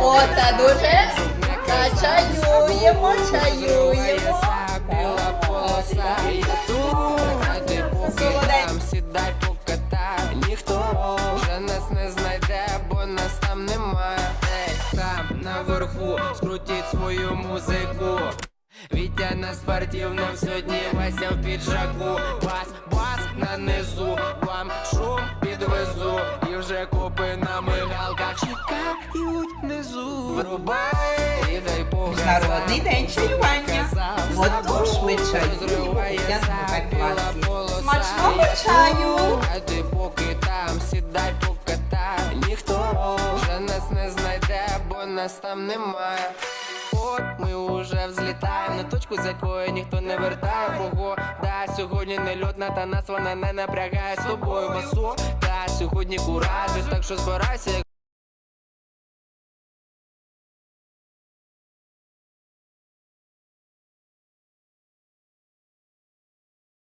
Оце дуже. Чаюємо, чаюємо. Сідай покатай Ніхто вже нас не знайде, бо нас там немає Там наверху скрутіть свою музику Вітя на спортивному сьогодні Вася в піджаку Бас, бас на низу, вам І вже копи на мигалках. Чекають внизу. Врубай, і дай Бога Міжнародний день чаювання. Отож ми чаюємо класі. Смачного чаю. А ти поки там сідай покатай Ніхто вже нас не знайде, бо нас там немає От ми уже взлітаємо. На точку, з якої ніхто не вертає. Погода сьогодні не льотна, та нас вона не напрягає. З тобою масо сьогодні куражі, так що збирайся,